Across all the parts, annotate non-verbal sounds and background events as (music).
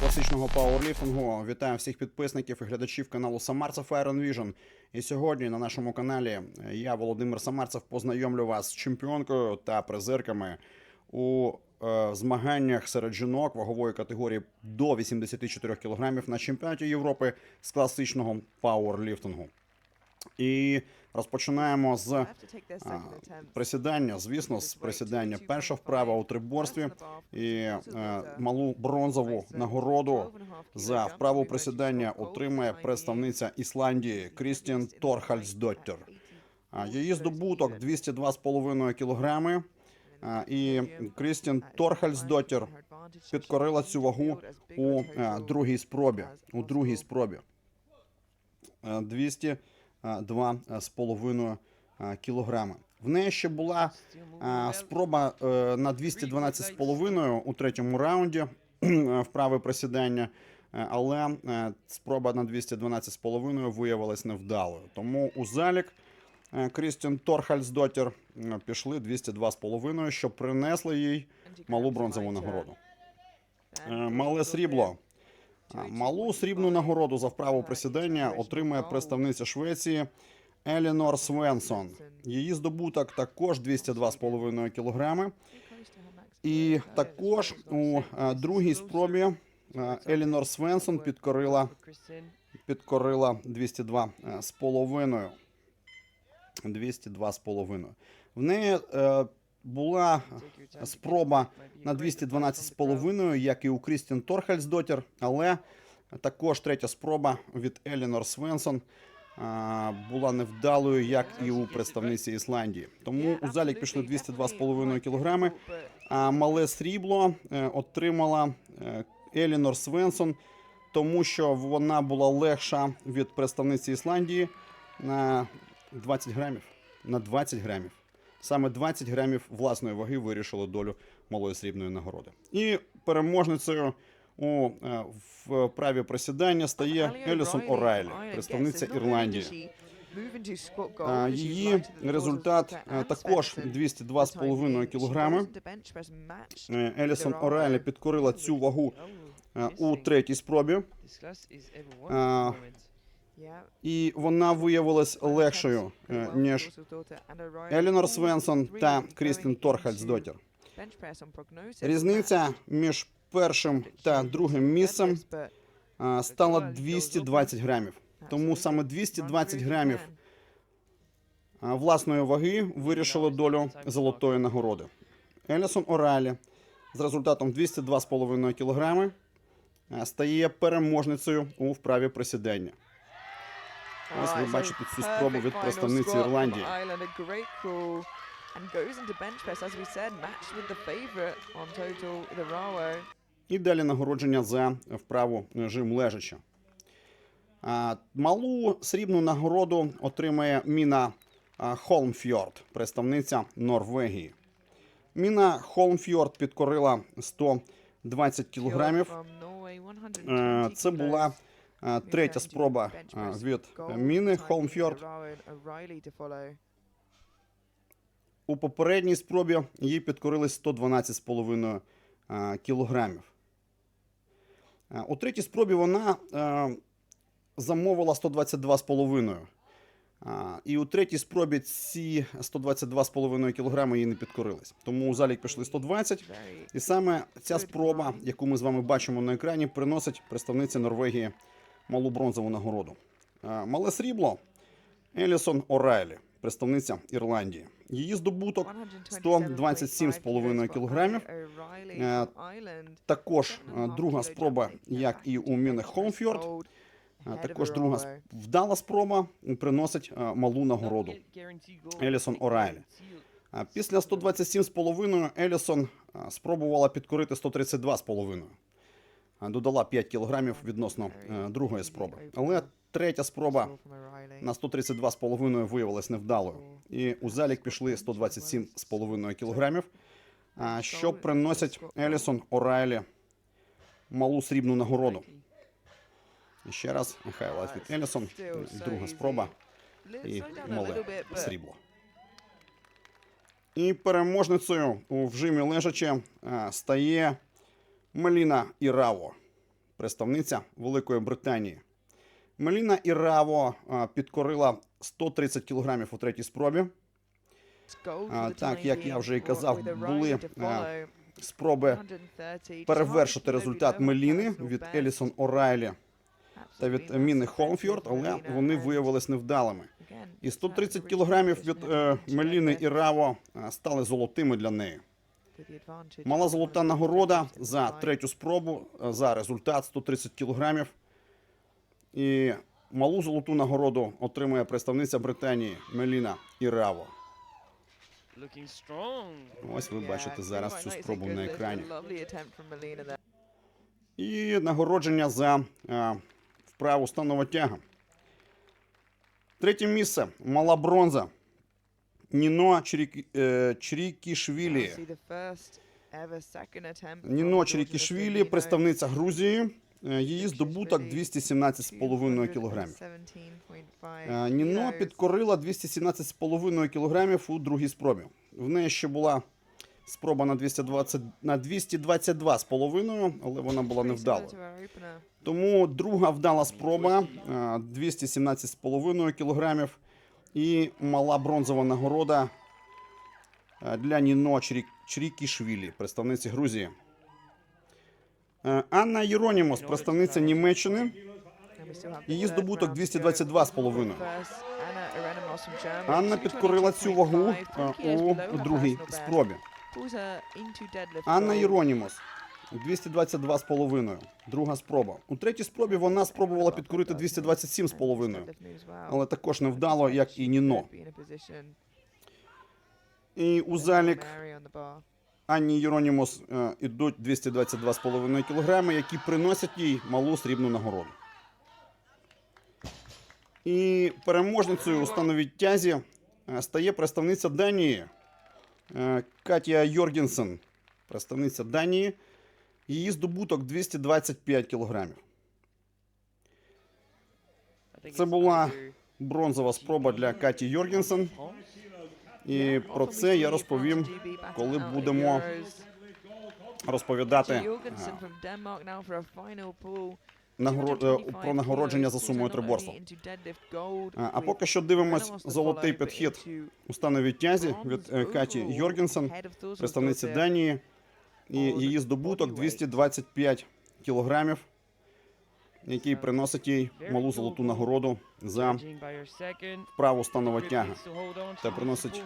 Класичного пауерліфтингу. Вітаю всіх підписників і глядачів каналу Самарцев Iron Vision. І сьогодні на нашому каналі я, Володимир Самарцев, познайомлю вас з чемпіонкою та призерками у е, змаганнях серед жінок вагової категорії до 84 кг на чемпіонаті Європи з класичного пауерліфтингу. І розпочинаємо з а, присідання, звісно, з присідання. Перша вправа у триборстві і е, малу бронзову нагороду за вправу присідання отримає представниця Ісландії Крістін Торхальсдоттер. А, Її здобуток 202,5 кілограми. І Крістін Торхальсдоттер підкорила цю вагу у е, другій спробі. У другій спробі. Е, 202,5 е, кілограми. В неї ще була е, спроба е, на 212,5 у третьому раунді е, вправи присідання, е, але е, спроба на 212,5 виявилась невдалою. Тому у залік е, Крістін Торхальсдоттер е, пішли 202,5, що принесли їй малу бронзову нагороду. Е, Мале срібло. Малу срібну нагороду за вправу присідання отримує представниця Швеції Елінор Свенсон. Її здобуток також 202,5 кг. І також у е, другій спробі е, Елінор Свенсон підкорила, підкорила 202,5. 202,5. В неї е, була спроба на 212,5, як і у Крістін Торхальсдотір, але також третя спроба від Елінор Свенсон була невдалою, як і у представниці Ісландії. Тому у залік пішли 202,5 кілограми, а мале срібло е, отримала е, Елінор Свенсон, тому що вона була легша від представниці Ісландії 20 грамів. На 20 грамів. Саме 20 грамів власної ваги вирішило долю малої срібної нагороди. І переможницею у е, в праві присідання стає Елісон Орайлі, представниця Ірландії. А, Її результат е, також 202,5 кілограми. Е, Елісон Орайлі підкорила цю вагу е, у третій спробі, і вона виявилась легшою, е, ніж Елінор Свенсон та Крістін Торхальсдотір. Різниця між першим та другим місцем стала 220 грамів. Тому саме 220 грамів власної ваги вирішило долю золотої нагороди. Елісон Оралі з результатом 202,5 кг стає переможницею у вправі присідання. Ось ви бачите цю спробу від представниці Ірландії. І далі нагородження за вправу жим лежача. Малу срібну нагороду отримає Міна Холмфьорд, представниця Норвегії. Міна Холмфьорд підкорила 120 кілограмів. Е, 120 Це була третя спроба від Міни Холмфьорд. У попередній спробі їй підкорили 112,5 а, кілограмів. У третій спробі вона е, замовила 122,5. А, І у третій спробі ці 122,5 кілограми їй не підкорились. Тому у залік пішли 120. І саме ця спроба, яку ми з вами бачимо на екрані, приносить представниця Норвегії малу бронзову нагороду. Мале срібло Елісон Орайлі, представниця Ірландії. Її здобуток 127,5 кілограмів. Е, Також е, друга спроба, як і у Міни Холмфьорд. Також друга вдала спроба приносить е, малу нагороду. Елісон Орайлі. Після 127,5 Елісон спробувала підкорити 132,5. А, Додала 5 кілограмів відносно е, другої спроби. Але третя спроба на 132,5 виявилась невдалою. І у залік пішли 127,5 кілограмів. що приносять Елісон Орайлі малу срібну нагороду. Ще раз хайлайт від Елісон. Друга спроба і мале срібло. І переможницею у вжимі лежачи а, стає Меліна Іраво, представниця Великої Британії. Меліна Іраво а, підкорила 130 кг у третій спробі. Так, як я вже і казав, були, е, Спроби перевершити результат Меліни від Елісон Орайлі та від Міни Холмфьорд, але вони виявились невдалими. І 130 кілограмів від е, Меліни і Раво е, стали золотими для неї. Мала золота нагорода за третю спробу е, за результат 130 кілограмів. І малу золоту нагороду отримує представниця Британії Меліна Іраво. Ось ви бачите зараз цю спробу на екрані. І нагородження за е, вправу станова тяга. Третє місце мала бронза. Ніно Чирік, е, Чирікішвілі. Ніно Чирікішвілі, представниця Грузії. Е, Її здобуток 217,5 кілограмів. Е, Ніно підкорила 217,5 кілограмів у другій спробі. В неї ще була спроба на 220 на 222,5, але вона була невдалою. Тому друга вдала спроба е, 217,5 кілограмів і мала бронзова нагорода е, для Ніно Чрікішвілі, представниці Грузії. Е, Анна Єронімос, представниця Німеччини. Її здобуток 222,5. Анна підкорила цю вагу е, у другій спробі. Анна Єронімос 222,5. Друга спроба. У третій спробі вона спробувала підкорити 227,5. Але також невдало, як і Ніно. І у залік Анні Єронімос е, ідуть 222,5 кг, які приносять їй малу срібну нагороду. І переможницею у становій тязі е, стає представниця Данії е, Катя Йоргенсен. Представниця Данії. Її здобуток 225 кілограмів. Це була бронзова спроба для Каті Йоргенсен. І про це я розповім, коли будемо розповідати е, е, про нагородження за сумою триборства. Е, А поки що дивимось золотий підхід у становій тязі від Каті Йоргенсен, представниці Данії. І її здобуток 225 кілограмів, який приносить їй малу золоту нагороду за вправу станова тяга. Та приносить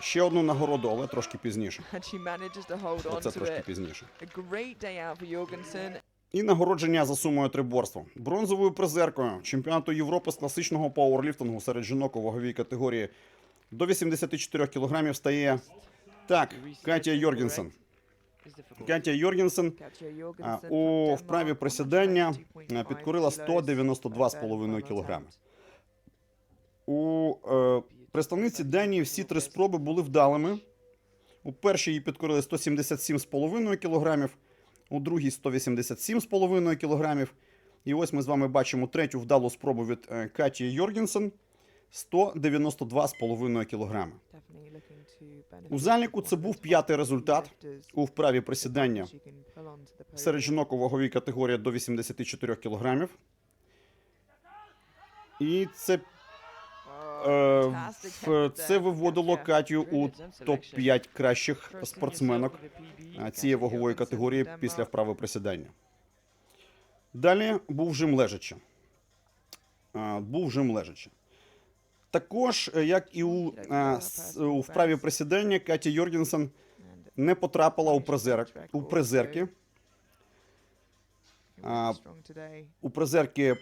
ще одну нагороду, але трошки пізніше. Оце трошки пізніше. І нагородження за сумою триборства. Бронзовою призеркою чемпіонату Європи з класичного пауерліфтингу серед жінок у ваговій категорії до 84 кг стає так, Катя Йоргенсен. Катя Йоргенсен у вправі присідання підкорила 192,5 кг. У е, представниці Данії всі три спроби були вдалими. У першій її підкорили 177,5 кг, у другій 187,5 кг. І ось ми з вами бачимо третю вдалу спробу від е, Каті Йоргенсен 192,5 кг. У заліку це був п'ятий результат у вправі присідання серед жінок у ваговій категорії до 84 кг. І це, е, це виводило Катю у топ-5 кращих спортсменок е, цієї вагової категорії після вправи присідання. Далі був жим лежачи. Е, Був жим лежачи. Також, е, як і у, е, у вправі присідання, Катя Йоргенсен не потрапила у, призерок, у призерки. У призерки е,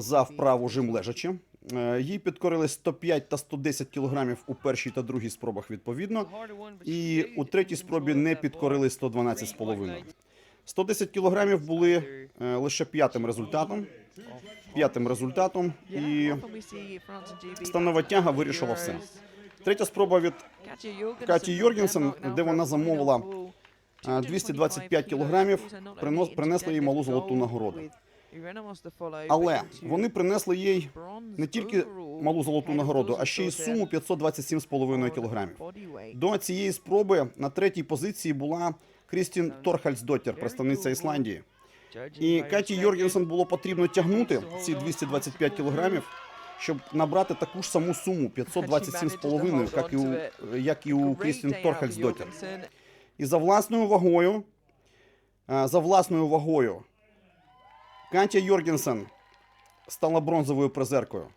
за вправу жим лежачи. Е, Їй підкорили 105 та 110 кілограмів у першій та другій спробах відповідно. І у третій спробі не підкорили 112,5. 110 кілограмів були е, лише п'ятим результатом. П'ятим результатом. І станова тяга вирішила все. Третя спроба від Каті Йоргенсен, де вона замовила, а, 225 кілограмів, принос- принесли їй малу золоту нагороду. Але вони принесли їй не тільки малу золоту нагороду, а ще й суму 527,5 кілограмів. До цієї спроби на третій позиції була Крістін Торхальсдоттер, представниця Ісландії. І Каті Йоргенсен було потрібно тягнути ці 225 кілограмів, щоб набрати таку ж саму суму 527,5, як і у як і у Крістін Торхальсдоттер. І за власною вагою, е, за власною вагою, Катя Йоргенсен стала бронзовою призеркою,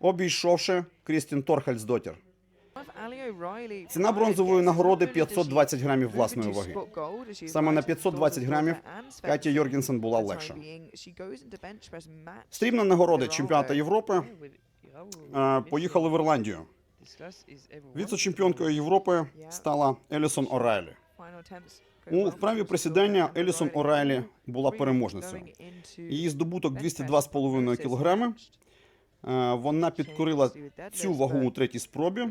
обійшовши Крістін Торхальсдоттер. Ціна бронзової нагороди 520 грамів власної ваги. Саме на 520 грамів Катя Йоргенсен була легша. Срібна нагорода чемпіоната Європи е, поїхали в Ірландію. Віце-чемпіонкою Європи стала Елісон Орайлі. У вправі присідання Елісон Орайлі була переможницею. Її здобуток 202,5 кг. Е, Вона підкорила цю вагу у третій спробі.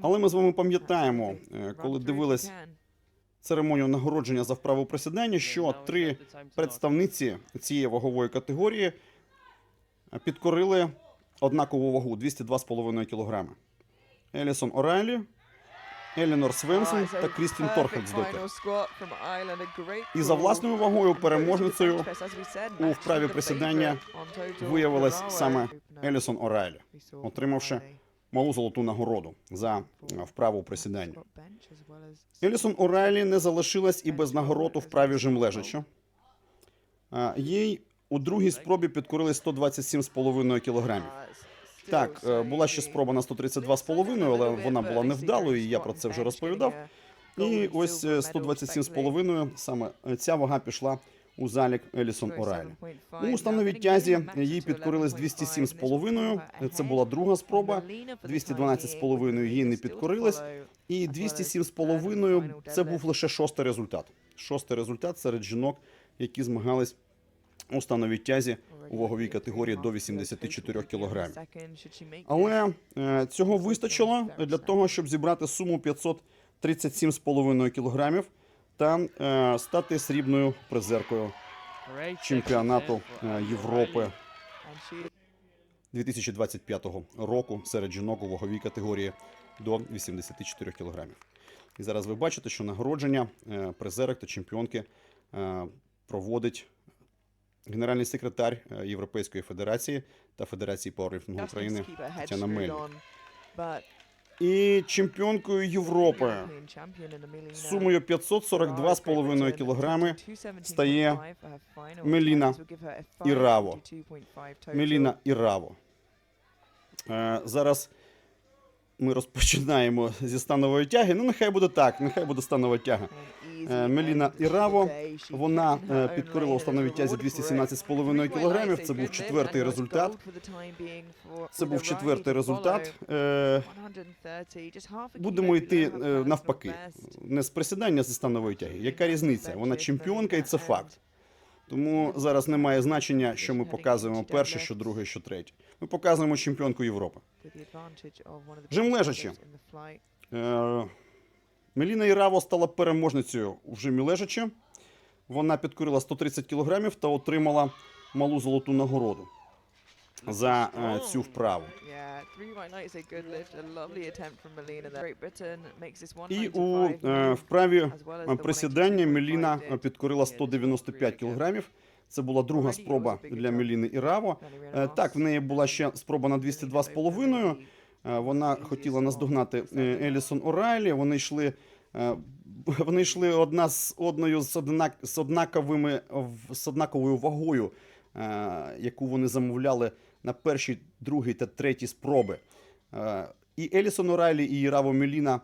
Але ми з вами пам'ятаємо, е, коли дивились церемонію нагородження за вправу присідання, що три представниці цієї вагової категорії підкорили однакову вагу 202,5 кг. Елісон Орайлі, Елінор Свенсон та Крістін Торхельсдотер. І за власною вагою переможницею у вправі присідання виявилась саме Елісон Орайлі, отримавши малу золоту нагороду за е, вправу присідання. Елісон Орайлі не залишилась і без нагород у вправі жим лежача. Е, Їй у другій спробі підкорили 127,5 кілограмів. Так, е, була ще спроба на 132,5, але вона була невдалою, і я про це вже розповідав. І ось е, 127,5, саме е, ця вага пішла у залік Елісон Орайлі. У установій тязі їй підкорили з 207,5, це була друга спроба, 212,5 їй не підкорились, і 207,5 це був лише шостий результат. Шостий результат серед жінок, які змагались у становій тязі у ваговій категорії до 84 кг. Але е, цього вистачило для того, щоб зібрати суму 537,5 кг та е, стати срібною призеркою чемпіонату е, Європи. 2025 року серед жінок у ваговій категорії до 84 кг. І зараз ви бачите, що нагородження призерок та чемпіонки проводить генеральний секретар е, Європейської федерації та Федерації пауерліфтингу України Тетяна Мельник. І чемпіонкою Європи сумою 542,5 кг стає Меліна Іраво. Меліна Іраво. Зараз ми розпочинаємо зі станової тяги. Ну, нехай буде так, нехай буде станова тяга. Е, Меліна Іраво, вона е, підкорила у становій тязі 217,5 кг. Це був четвертий результат. Це був четвертий результат. Е, Будемо йти навпаки, не з присідання зі станової тяги. Яка різниця? Вона чемпіонка, і це факт. Тому зараз немає значення, що ми показуємо перше, що друге, що третє. Ми показуємо чемпіонку Європи. Жим лежачи. Меліна Іраво стала переможницею в жимі лежачи. Вона підкорила 130 кілограмів та отримала малу золоту нагороду за е, цю вправу. І у е, вправі е, присідання Меліна підкорила 195 кілограмів. Це була друга спроба для Меліни Іраво. Так, в неї була ще спроба на 202,5. Е, Вона хотіла наздогнати е, Елісон Орайлі. Вони йшли. е, (laughs) Вони йшли одна з одною з, однак, з однаковими з однаковою вагою, яку вони замовляли на першій, другій та третій спроби. І Елісон Орайлі, і Іраво Меліна.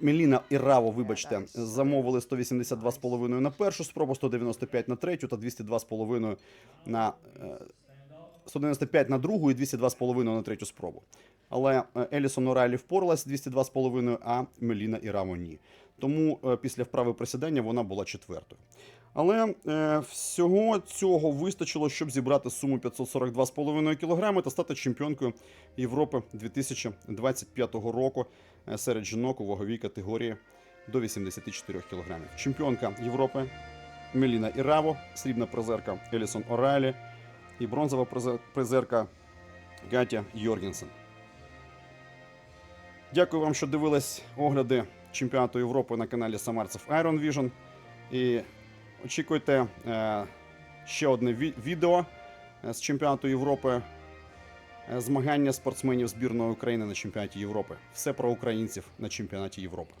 Меліна і Раво, вибачте, замовили 182,5 на першу спробу, 195 на третю та 202,5 на 195 на другу і 202,5 на третю спробу. Але е, Елісон Орайлі впоралась 202,5, а Меліна і Рамо ні. Тому е, після вправи присідання вона була четвертою. Але е, всього цього вистачило, щоб зібрати суму 542,5 кг та стати чемпіонкою Європи 2025 року е, серед жінок у ваговій категорії до 84 кг. Чемпіонка Європи Меліна Іраво, срібна призерка Елісон Орайлі і бронзова призерка Гатя Йоргенсен. Дякую вам, що дивились огляди чемпіонату Європи на каналі Самарцев Iron Vision. І очікуйте е, ще одне відео е, з чемпіонату Європи. е, Змагання спортсменів збірної України на чемпіонаті Європи. Все про українців на чемпіонаті Європи.